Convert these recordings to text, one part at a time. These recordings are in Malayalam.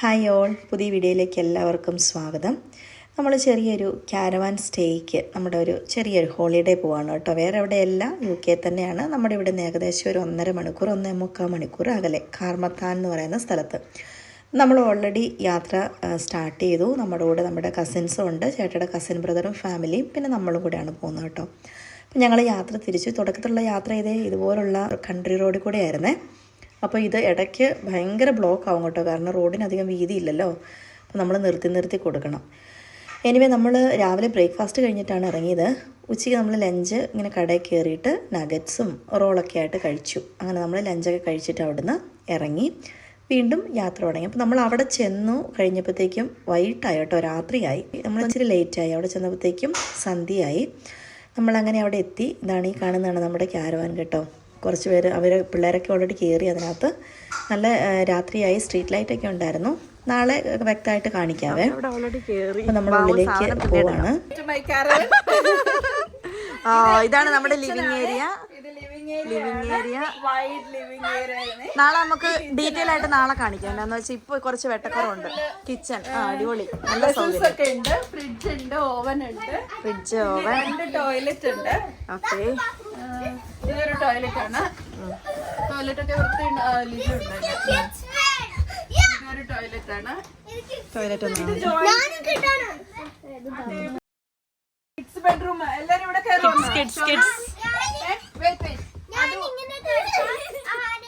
Hi all. പുതിയ വീഡിയോയിലേക്ക് എല്ലാവർക്കും സ്വാഗതം. നമ്മൾ ചെറിയൊരു കാരവാൻ സ്റ്റേക്ക് നമ്മുടെ ഒരു ചെറിയൊരു ഹോളിഡേ പോവാണ് കേട്ടോ. വേറെ എവിടെയല്ല യു കെ തന്നെയാണ്. നമ്മുടെ ഇവിടെ നിന്ന് ഏകദേശം ഒരു ഒന്നര മണിക്കൂർ ഒന്നേ മുക്കാൽ മണിക്കൂർ അകലെ കാർമത്താൻ എന്ന് പറയുന്ന സ്ഥലത്ത്. നമ്മൾ ഓൾറെഡി യാത്ര സ്റ്റാർട്ട് ചെയ്തു. നമ്മുടെ കൂടെ നമ്മുടെ കസിൻസും ഉണ്ട്. ചേട്ടയുടെ കസിൻ ബ്രദറും ഫാമിലിയും പിന്നെ നമ്മളും കൂടെയാണ് പോകുന്നത് കേട്ടോ. അപ്പം ഞങ്ങൾ യാത്ര തിരിച്ചു. തുടക്കത്തിലുള്ള യാത്ര ചെയ്തേ ഇതുപോലുള്ള കൺട്രി റോഡിൽ കൂടെ ആയിരുന്നേ. അപ്പോൾ ഇത് ഇടയ്ക്ക് ഭയങ്കര ബ്ലോക്ക് ആവും കേട്ടോ. കാരണം റോഡിനധികം വീതി ഇല്ലല്ലോ. അപ്പോൾ നമ്മൾ നിർത്തി നിർത്തി കൊടുക്കണം. എനിവേ നമ്മൾ രാവിലെ ബ്രേക്ക്ഫാസ്റ്റ് കഴിഞ്ഞിട്ടാണ് ഇറങ്ങിയത്. ഉച്ചയ്ക്ക് നമ്മൾ ലഞ്ച് ഇങ്ങനെ കടയിൽ കയറിയിട്ട് നഗറ്റ്സും റോളൊക്കെ ആയിട്ട് കഴിച്ചു. അങ്ങനെ നമ്മൾ ലഞ്ചൊക്കെ കഴിച്ചിട്ട് അവിടുന്ന് ഇറങ്ങി. വീണ്ടും യാത്ര തുടങ്ങി. അപ്പോൾ നമ്മൾ അവിടെ ചെന്നു. കഴിഞ്ഞപ്പോഴത്തേക്കും വൈകിട്ടായി കേട്ടോ. രാത്രിയായി. നമ്മൾ ഇച്ചിരി ലേറ്റായി അവിടെ ചെന്നപ്പോഴത്തേക്കും സന്ധ്യയായി. നമ്മളങ്ങനെ അവിടെ എത്തി. ഇതാണ് ഈ കാണുന്നതാണ് നമ്മുടെ ക്യാരവാൻ കേട്ടോ. കുറച്ച് പേര് അവർ പിള്ളേരൊക്കെ ഓൾറെഡി കയറി അതിനകത്ത്. നല്ല രാത്രിയായി സ്ട്രീറ്റ് ലൈറ്റ് ഒക്കെ ഉണ്ടായിരുന്നു. നാളെ വ്യക്തമായിട്ട് കാണിക്കാവേ. നമ്മളുള്ളിലേക്ക് നമ്മൾ ഉള്ളിലേക്ക് പോവാണ്. ഇതാണ് നമ്മുടെ ലിവിംഗ് ഏരിയ ലിവിംഗ് ഏരിയ നാളെ നമുക്ക് ഡീറ്റെയിൽ ആയിട്ട് നാളെ കാണിക്കാം. എന്താന്ന് വെച്ചാൽ ഇപ്പൊ കുറച്ച് വെട്ടക്കുറവുണ്ട്. കിച്ചൺ ആ അടിപൊളി. നല്ല സൗകര്യം ഒക്കെ ഉണ്ട്. ഫ്രിഡ്ജ് ഉണ്ട് ഓവൻ ഉണ്ട്. ഫ്രിഡ്ജ് ഓവൻ ടോയ്ലറ്റ് ഉണ്ട്. ഓക്കെ ഇതൊരു ടോയ്ലറ്റ് ആണ്. ടോയ്ലറ്റ് ഒക്കെ. ഇതൊരു ടോയ്ലറ്റ് ആണ്. ടോയ്ലറ്റ് കിഡ്സ് ബെഡ്റൂം എല്ലാരും ഇവിടെ കയറും കിഡ്സ് കിഡ്സ്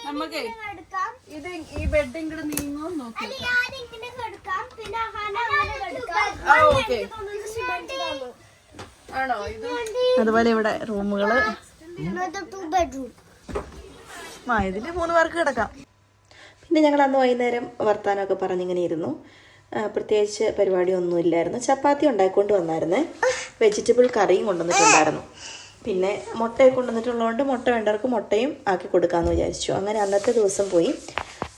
നമുക്ക് ഇത് ഈ ബെഡ് ഇങ്ങോട്ട് നീങ്ങോ നോക്കി. അതുപോലെ ഇവിടെ റൂമുകൾ. ആ മൂന്ന് പേർക്ക് കിടക്കാം. പിന്നെ ഞങ്ങൾ അന്ന് വൈകുന്നേരം വർത്താനമൊക്കെ പറഞ്ഞിങ്ങനെ ഇരുന്നു. പ്രത്യേകിച്ച് പരിപാടി ഒന്നും ഇല്ലായിരുന്നു. ചപ്പാത്തി ഉണ്ടാക്കിക്കൊണ്ട് വന്നായിരുന്നേ. വെജിറ്റബിൾ കറിയും കൊണ്ടുവന്നിട്ടുണ്ടായിരുന്നു. പിന്നെ മുട്ടയൊക്കെ കൊണ്ടുവന്നിട്ടുള്ളതുകൊണ്ട് മുട്ട വേണ്ടവർക്ക് മുട്ടയും ആക്കി കൊടുക്കാമെന്ന് വിചാരിച്ചു. അങ്ങനെ അന്നത്തെ ദിവസം പോയി.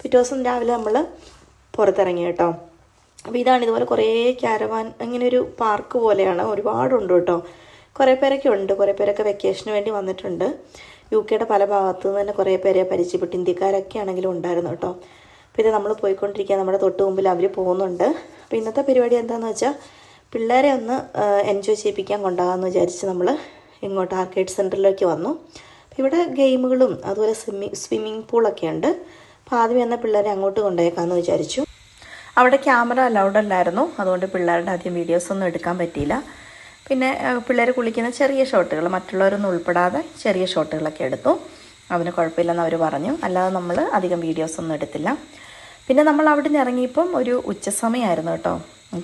പിറ്റേ ദിവസം രാവിലെ നമ്മൾ പുറത്തിറങ്ങി കേട്ടോ. അപ്പോൾ ഇതാണ് ഇതുപോലെ കുറേ ക്യാരവാൻ അങ്ങനെ ഒരു പാർക്ക് പോലെയാണ്. ഒരുപാടുണ്ട് കേട്ടോ. കുറേ പേരൊക്കെ ഉണ്ട്. കുറേ പേരൊക്കെ വെക്കേഷന് വേണ്ടി വന്നിട്ടുണ്ട്. യു കെയുടെ പല ഭാഗത്തു നിന്ന് തന്നെ കുറേ പേരെ പരിചയപ്പെട്ടു. ഇന്ത്യക്കാരൊക്കെ ആണെങ്കിലും ഉണ്ടായിരുന്നു കേട്ടോ. പിന്നെ നമ്മൾ പോയിക്കൊണ്ടിരിക്കുക. നമ്മുടെ തൊട്ട് മുമ്പിൽ അവർ പോകുന്നുണ്ട്. അപ്പോൾ ഇന്നത്തെ പരിപാടി എന്താണെന്ന് വെച്ചാൽ പിള്ളേരെ ഒന്ന് എൻജോയ് ചെയ്യിപ്പിക്കാൻ കൊണ്ടാകാമെന്ന് വിചാരിച്ച് നമ്മൾ ഇങ്ങോട്ട് ആർക്കേഡ് സെന്ററിലേക്ക് വന്നു. അപ്പോൾ ഇവിടെ ഗെയിമുകളും അതുപോലെ സ്വിമ്മിങ് സ്വിമ്മിങ് പൂളൊക്കെ ഉണ്ട്. അപ്പോൾ ആദ്യം എന്നാൽ പിള്ളേരെ അങ്ങോട്ട് കൊണ്ടുപോയേക്കാമെന്ന് വിചാരിച്ചു. അവിടെ ക്യാമറ അലൗഡ് അല്ലായിരുന്നു. അതുകൊണ്ട് പിള്ളേരുടെ ആദ്യം വീഡിയോസ് ഒന്നും എടുക്കാൻ പറ്റിയില്ല. പിന്നെ പിള്ളേർ കുളിക്കുന്ന ചെറിയ ഷോട്ടുകൾ. മറ്റുള്ളവരൊന്നും ഉൾപ്പെടാതെ ചെറിയ ഷോട്ടുകളൊക്കെ എടുത്തു. അതിന് കുഴപ്പമില്ലെന്ന് അവർ പറഞ്ഞു. അല്ലാതെ നമ്മൾ അധികം വീഡിയോസ് ഒന്നും എടുത്തില്ല. പിന്നെ നമ്മൾ അവിടെ നിന്ന് ഇറങ്ങിയപ്പം ഒരു ഉച്ചസമയമായിരുന്നു കേട്ടോ.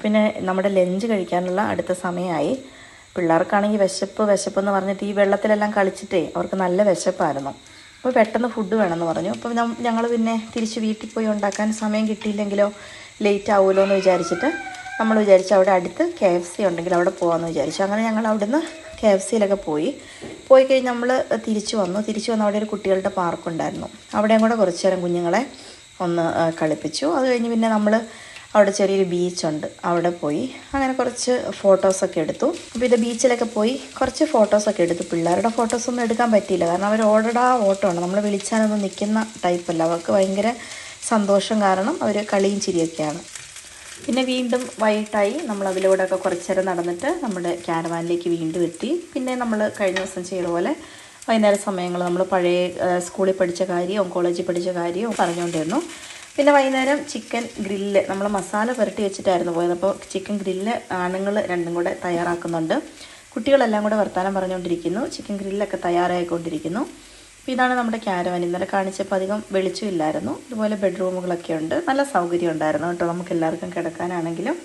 പിന്നെ നമ്മുടെ ലഞ്ച് കഴിക്കാനുള്ള അടുത്ത സമയമായി. പിള്ളേർക്കാണെങ്കിൽ വിശപ്പ് വിശപ്പ് എന്ന് പറഞ്ഞിട്ട് ഈ വെള്ളത്തിലെല്ലാം കളിച്ചിട്ടേ അവർക്ക് നല്ല വിശപ്പായിരുന്നു. അപ്പോൾ പെട്ടെന്ന് ഫുഡ് വേണമെന്ന് പറഞ്ഞു. അപ്പോൾ ഞങ്ങൾ പിന്നെ തിരിച്ച് വീട്ടിൽ പോയി ഉണ്ടാക്കാൻ സമയം കിട്ടിയില്ലെങ്കിലോ ലേറ്റ് ആവുമല്ലോ എന്ന് വിചാരിച്ചിട്ട് നമ്മൾ വിചാരിച്ചു അവിടെ അടുത്ത് കെ എഫ് സി ഉണ്ടെങ്കിൽ അവിടെ പോകാമെന്ന് വിചാരിച്ചു. അങ്ങനെ ഞങ്ങൾ അവിടുന്ന് കെ എഫ് സിയിലൊക്കെ പോയി. പോയി കഴിഞ്ഞ് നമ്മൾ തിരിച്ചു വന്നു. തിരിച്ചു വന്ന് അവിടെ ഒരു കുട്ടികളുടെ പാർക്കുണ്ടായിരുന്നു അവിടെയും കൂടെ കുറച്ച് നേരം കുഞ്ഞുങ്ങളെ ഒന്ന് കളിപ്പിച്ചു. അത് കഴിഞ്ഞ് പിന്നെ നമ്മൾ അവിടെ ചെറിയൊരു ബീച്ചുണ്ട് അവിടെ പോയി. അങ്ങനെ കുറച്ച് ഫോട്ടോസൊക്കെ എടുത്തു. അപ്പോൾ ഇത് ബീച്ചിലൊക്കെ പോയി കുറച്ച് ഫോട്ടോസൊക്കെ എടുത്തു. പിള്ളേരുടെ ഫോട്ടോസൊന്നും എടുക്കാൻ പറ്റിയില്ല. കാരണം അവർ ഓടടാ ഓട്ടമാണ് നമ്മൾ വിളിച്ചാലൊന്നും നിൽക്കുന്ന ടൈപ്പല്ല അവർക്ക് ഭയങ്കര സന്തോഷം കാരണം അവർ കളിയും ചിരിയൊക്കെയാണ്. പിന്നെ വീണ്ടും വൈകിട്ടായി നമ്മൾ അതിലൂടെയൊക്കെ കുറച്ച് നേരം നടന്നിട്ട് നമ്മുടെ ക്യാരവാനിലേക്ക് വീണ്ടും എത്തി. പിന്നെ നമ്മൾ കഴിഞ്ഞ ദിവസം ചെയ്ത പോലെ വൈകുന്നേര സമയങ്ങൾ നമ്മൾ പഴയ സ്കൂളിൽ പഠിച്ച കാര്യവും കോളേജിൽ പഠിച്ച കാര്യവും പറഞ്ഞുകൊണ്ടിരുന്നു. പിന്നെ വൈകുന്നേരം ചിക്കൻ ഗ്രില്ല് നമ്മൾ മസാല പുരട്ടി വെച്ചിട്ടായിരുന്നു പോയത്. അപ്പോൾ ചിക്കൻ ഗ്രില്ല് ആണുങ്ങൾ രണ്ടും കൂടെ തയ്യാറാക്കുന്നുണ്ട്. കുട്ടികളെല്ലാം കൂടെ വർത്തമാനം പറഞ്ഞുകൊണ്ടിരിക്കുന്നു. ചിക്കൻ ഗ്രില്ലൊക്കെ തയ്യാറായിക്കൊണ്ടിരിക്കുന്നു. അപ്പോൾ ഇതാണ് നമ്മുടെ ക്യാരവൻ ഇന്നലെ കാണിച്ചപ്പോൾ അധികം വെളിച്ചമില്ലായിരുന്നു ഇതുപോലെ ബെഡ്റൂമുകളൊക്കെ ഉണ്ട്. നല്ല സൗകര്യം ഉണ്ടായിരുന്നു കേട്ടോ. നമുക്ക് എല്ലാവർക്കും കിടക്കാനാണെങ്കിലും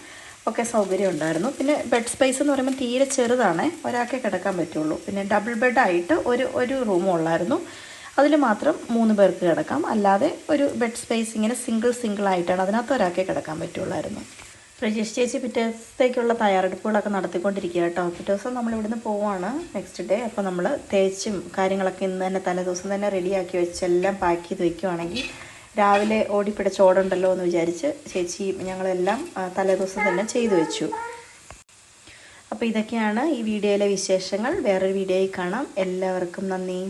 ഒക്കെ സൗകര്യം ഉണ്ടായിരുന്നു. പിന്നെ ബെഡ് സ്പേസ് എന്ന് പറയുമ്പോൾ തീരെ ചെറുതാണ്. ഒരാൾക്കേ കിടക്കാൻ പറ്റുള്ളൂ. പിന്നെ ഡബിൾ ബെഡായിട്ട് ഒരു ഒരു റൂമും ഉള്ളായിരുന്നു. അതിൽ മാത്രം മൂന്ന് പേർക്ക് കിടക്കാം. അല്ലാതെ ഒരു ബെഡ് സ്പേസ് ഇങ്ങനെ സിംഗിൾ സിംഗിൾ ആയിട്ടാണ് അതിനകത്ത് ഒരാൾക്കേ കിടക്കാൻ പറ്റുള്ളായിരുന്നു. പ്രജേഷ് ചേച്ചി പിറ്റേ ദിവസത്തേക്കുള്ള തയ്യാറെടുപ്പുകളൊക്കെ നടത്തിക്കൊണ്ടിരിക്കുക കേട്ടോ. പിറ്റേ ദിവസം നമ്മൾ ഇവിടുന്ന് പോവാണ്. നെക്സ്റ്റ് ഡേ അപ്പോൾ നമ്മൾ തേച്ചും കാര്യങ്ങളൊക്കെ ഇന്ന് തന്നെ തലേ ദിവസം തന്നെ റെഡിയാക്കി വെച്ച് എല്ലാം പാക്ക് ചെയ്ത് വെക്കുവാണെങ്കിൽ രാവിലെ ഓടിപ്പിടിച്ച ഓടുണ്ടല്ലോ എന്ന് വിചാരിച്ച് ചേച്ചി ഞങ്ങളെല്ലാം തലേ ദിവസം തന്നെ ചെയ്തു വെച്ചു. അപ്പോൾ ഇതൊക്കെയാണ് ഈ വീഡിയോയിലെ വിശേഷങ്ങൾ. വേറൊരു വീഡിയോയിൽ കാണാം. എല്ലാവർക്കും നന്ദി.